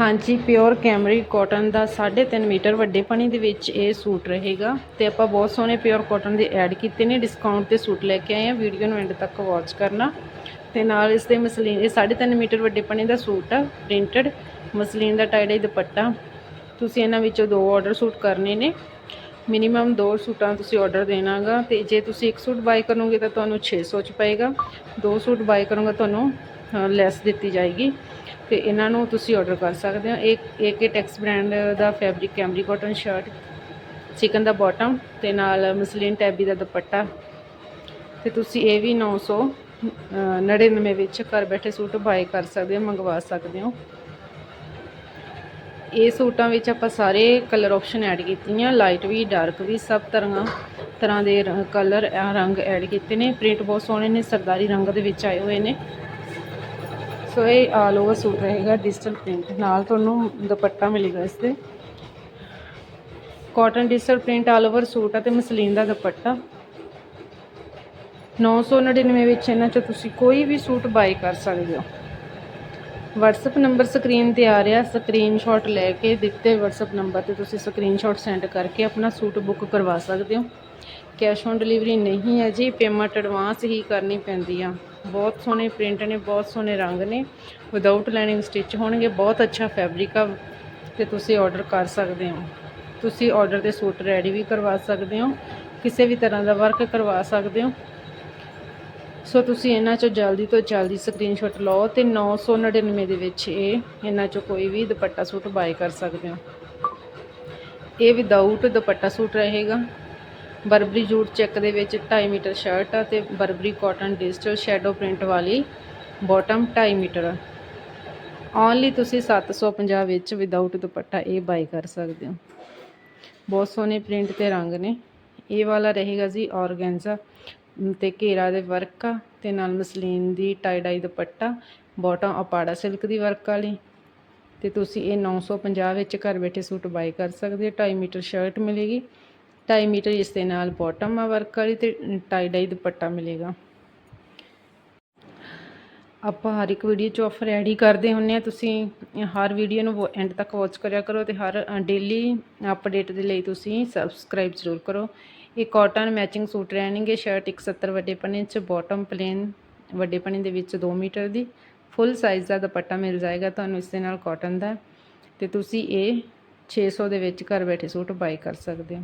ਹਾਂਜੀ pure cambric cotton ਦਾ 3.5 metre ਵੱਡੇ ਪਣੀ ਦੇ ਵਿੱਚ ਇਹ ਸੂਟ ਰਹੇਗਾ ਤੇ ਆਪਾਂ ਬਹੁਤ ਸੋਹਣੇ ਪਿਓਰ ਕਾਟਨ ਦੇ ਐਡ ਕੀਤੇ ਨੇ ਡਿਸਕਾਊਂਟ ਤੇ ਸੂਟ ਲੈ ਕੇ ਆਏ ਆ ਵੀਡੀਓ ਨੂੰ ਐਂਡ ਤੱਕ ਵਾਚ ਕਰਨਾ। ਤੇ ਨਾਲ ਇਸ ਦੇ ਮਸਲੀਨ, ਇਹ 3.5 ਮੀਟਰ ਵੱਡੇ ਪਣੀ ਦਾ ਸੂਟ ਆ ਪ੍ਰਿੰਟਡ ਮਸਲੀਨ ਦਾ ਟਾਈ ਡਾਈ ਦੁਪੱਟਾ। ਤੁਸੀਂ ਇਹਨਾਂ ਵਿੱਚੋਂ ਦੋ ਆਰਡਰ ਸੂਟ ਕਰਨੇ ਨੇ। ਮਿਨੀਮਮ ਦੋ ਸੂਟਾਂ ਤੁਸੀਂ ਆਰਡਰ ਦੇਣਾਗਾ ਤੇ ਜੇ ਤੁਸੀਂ ਇੱਕ ਸੂਟ ਬਾਈ ਕਰੋਗੇ ਤਾਂ ਤੁਹਾਨੂੰ 600 ਚ ਪਏਗਾ। ਦੋ ਸੂਟ ਬਾਈ ਕਰੋਗੇ ਤੁਹਾਨੂੰ ਲੈਸ ਦਿੱਤੀ ਜਾਏਗੀ। ਤੇ ਇਹਨਾਂ ਨੂੰ ਤੁਸੀਂ ਆਰਡਰ ਕਰ ਸਕਦੇ ਹੋ। ਇੱਕ ਇੱਕ ਟੈਕਸ ਬ੍ਰਾਂਡ ਦਾ fabric cambric cotton shirt chikan ਦਾ ਬਾਟਮ ਤੇ ਨਾਲ ਮਸਲੀਨ ਟੈਬੀ ਦਾ ਦੁਪੱਟਾ। ਤੇ ਤੁਸੀਂ ਇਹ ਵੀ 999 ਵਿੱਚ ਘਰ ਬੈਠੇ ਸੂਟ ਬਾਏ ਕਰ ਸਕਦੇ ਹੋ, ਮੰਗਵਾ ਸਕਦੇ ਹੋ। ਇਹ ਸੂਟਾਂ ਵਿੱਚ ਆਪਾਂ ਸਾਰੇ ਕਲਰ ਆਪਸ਼ਨ ਐਡ ਕੀਤੀਆਂ। ਲਾਈਟ ਵੀ ਡਾਰਕ ਵੀ, ਸਭ ਤਰ੍ਹਾਂ ਤਰ੍ਹਾਂ ਦੇ ਕਲਰ ਰੰਗ ਐਡ ਕੀਤੇ ਨੇ। ਪ੍ਰਿੰਟ ਬਹੁਤ ਸੋਹਣੇ ਨੇ, ਸਰਦਾਰੀ ਰੰਗ ਦੇ ਵਿੱਚ ਆਏ ਹੋਏ ਨੇ। ਸੋ ਇਹ ਆਲ ਓਵਰ ਸੂਟ ਰਹੇਗਾ ਡਿਜੀਟਲ ਪ੍ਰਿੰਟ ਨਾਲ ਤੁਹਾਨੂੰ ਦੁਪੱਟਾ ਮਿਲੇਗਾ ਇਸ ਤੇ cotton digital print all over suit ਆ ਤੇ ਮਸਲੀਨ ਦਾ ਦੁਪੱਟਾ। 999 ਵਿੱਚ ਇਹਨਾਂ ਚੋਂ ਤੁਸੀਂ ਕੋਈ ਵੀ ਸੂਟ ਬਾਈ ਕਰ ਸਕਦੇ ਹੋ। WhatsApp ਨੰਬਰ ਸਕਰੀਨ ਤੇ ਆ ਰਿਹਾ ਸਕਰੀਨਸ਼ਾਟ ਲੈ ਕੇ ਦਿੱਤੇ WhatsApp ਨੰਬਰ ਤੇ ਤੁਸੀਂ ਸਕਰੀਨਸ਼ਾਟ ਸੈਂਡ ਕਰਕੇ ਆਪਣਾ ਸੂਟ ਬੁੱਕ ਕਰਵਾ ਸਕਦੇ ਹੋ। ਕੈਸ਼ ਔਨ ਡਿਲੀਵਰੀ ਨਹੀਂ ਹੈ ਜੀ ਪੇਮੈਂਟ ਐਡਵਾਂਸ ਹੀ ਕਰਨੀ ਪੈਂਦੀ ਆ। ਬਹੁਤ ਸੋਹਣੇ ਪ੍ਰਿੰਟ ਨੇ, ਬਹੁਤ ਸੋਹਣੇ ਰੰਗ ਨੇ। ਵਿਦਆਊਟ ਲਾਈਨਿੰਗ ਸਟਿਚ ਹੋਣਗੇ, ਬਹੁਤ ਅੱਛਾ ਫੈਬਰਿਕ ਆ ਤੇ ਤੁਸੀਂ ਆਰਡਰ ਕਰ ਸਕਦੇ ਹੋ। ਤੁਸੀਂ ਆਰਡਰ ਤੇ ਸੂਟ ਰੈਡੀ ਵੀ ਕਰਵਾ ਸਕਦੇ ਹੋ, ਕਿਸੇ ਵੀ ਤਰ੍ਹਾਂ ਦਾ ਵਰਕ ਕਰਵਾ ਸਕਦੇ ਹੋ। ਸੋ ਤੁਸੀਂ ਇਹਨਾਂ ਚੋਂ ਜਲਦੀ ਤੋਂ ਜਲਦੀ ਸਕਰੀਨਸ਼ਾਟ ਲਓ ਤੇ 999 ਦੇ ਵਿੱਚ ਇਹ ਇਹਨਾਂ ਚੋਂ ਕੋਈ ਵੀ ਦੁਪੱਟਾ ਸੂਟ ਬਾਏ ਕਰ ਸਕਦੇ ਹੋ। ਇਹ ਵਿਦਆਊਟ ਦੁਪੱਟਾ ਸੂਟ ਰਹੇਗਾ। ਬਰਬਰੀ ਜੂਟ ਚੈੱਕ ਦੇ ਵਿੱਚ 2.5 ਮੀਟਰ ਸ਼ਰਟ ਆ ਤੇ Burberry cotton digital shadow print ਵਾਲੀ ਬਾਟਮ 2.5 ਮੀਟਰ ਓਨਲੀ ਤੁਸੀਂ 750 ਵਿੱਚ ਵਿਦਆਊਟ ਦੁਪੱਟਾ ਇਹ ਬਾਈ ਕਰ ਸਕਦੇ ਹੋ। ਬਹੁਤ ਸੋਹਣੇ ਪ੍ਰਿੰਟ ਤੇ ਰੰਗ ਨੇ। ਇਹ ਵਾਲਾ ਰਹੇਗਾ ਜੀ ਔਰਗੈਂਜ਼ਾ ਤੇ ਘੇਰਾ ਦੇ ਵਰਕ ਆ ਤੇ ਨਾਲ ਮਸਲੀਨ ਦੀ ਟਾਈ ਡਾਈ ਦੁਪੱਟਾ ਬਾਟਮ ਅਪਾੜਾ ਸਿਲਕ ਦੀ ਵਰਕ ਵਾਲੀ ਤੇ ਤੁਸੀਂ ਇਹ 950 ਵਿੱਚ ਘਰ ਬੈਠੇ ਸੂਟ ਬਾਈ ਕਰ ਸਕਦੇ ਹੋ। 2.5 ਮੀਟਰ ਸ਼ਰਟ ਮਿਲੇਗੀ। 2.5 ਮੀਟਰ ਇਸ ਦੇ ਨਾਲ ਬਾਟਮ ਆ ਵਰਕ ਵਾਲੀ ਤੇ ਟਾਈ ਡਾਈ ਦੁਪੱਟਾ ਮਿਲੇਗਾ। ਆਪਾਂ ਹਰ ਇੱਕ ਵੀਡੀਓ 'ਚ ਆਫਰ ਐਡ ਹੀ ਕਰਦੇ ਹੁੰਨੇ ਆ। ਤੁਸੀਂ ਹਰ ਵੀਡੀਓ ਨੂੰ ਐਂਡ ਤੱਕ ਵਾਚ ਕਰਿਆ ਕਰੋ ਤੇ ਹਰ ਡੇਲੀ ਅਪਡੇਟ ਦੇ ਲਈ ਤੁਸੀਂ ਸਬਸਕ੍ਰਾਈਬ ਜ਼ਰੂਰ ਕਰੋ। ਇਹ ਕਾਟਨ ਮੈਚਿੰਗ ਸੂਟ ਰਹਿਣਗੇ ਸ਼ਰਟ 170 ਵੱਡੇ ਪਨੇ 'ਚ ਬਾਟਮ ਪਲੇਨ ਵੱਡੇ ਪਨੇ ਦੇ ਵਿੱਚ 2 ਮੀਟਰ ਦੀ। ਫੁੱਲ ਸਾਈਜ਼ ਦਾ ਦੁਪੱਟਾ ਮਿਲ ਜਾਏਗਾ ਤੁਹਾਨੂੰ ਇਸ ਦੇ ਨਾਲ ਕਾਟਨ ਦਾ। ਤੇ ਤੁਸੀਂ ਇਹ 600 ਦੇ ਵਿੱਚ ਘਰ ਬੈਠੇ ਸੂਟ ਬਾਈ ਕਰ ਸਕਦੇ ਹੋ।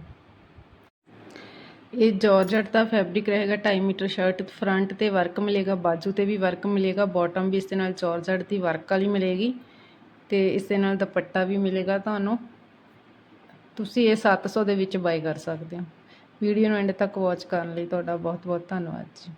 ਇਹ ਜਾਰਜਟ ਦਾ ਫੈਬਰਿਕ ਰਹੇਗਾ 2.5 ਮੀਟਰ ਸ਼ਰਟ ਫਰੰਟ ਤੇ ਵਰਕ ਮਿਲੇਗਾ, ਬਾਜੂ ਤੇ ਵੀ ਵਰਕ ਮਿਲੇਗਾ ਬਾਟਮ ਵੀ ਇਸ ਦੇ ਨਾਲ ਜਾਰਜਟ ਦੀ ਵਰਕ ਵਾਲੀ ਮਿਲੇਗੀ ਤੇ ਇਸ ਦੇ ਨਾਲ ਦੁਪੱਟਾ ਵੀ ਮਿਲੇਗਾ ਤੁਹਾਨੂੰ। ਤੁਸੀਂ ਇਹ 700 ਦੇ ਵਿੱਚ ਬਾਈ ਕਰ ਸਕਦੇ ਹੋ। ਵੀਡੀਓ ਨੂੰ ਐਂਡ ਤੱਕ ਵਾਚ ਕਰਨ ਲਈ ਤੁਹਾਡਾ ਬਹੁਤ ਬਹੁਤ ਧੰਨਵਾਦ ਜੀ।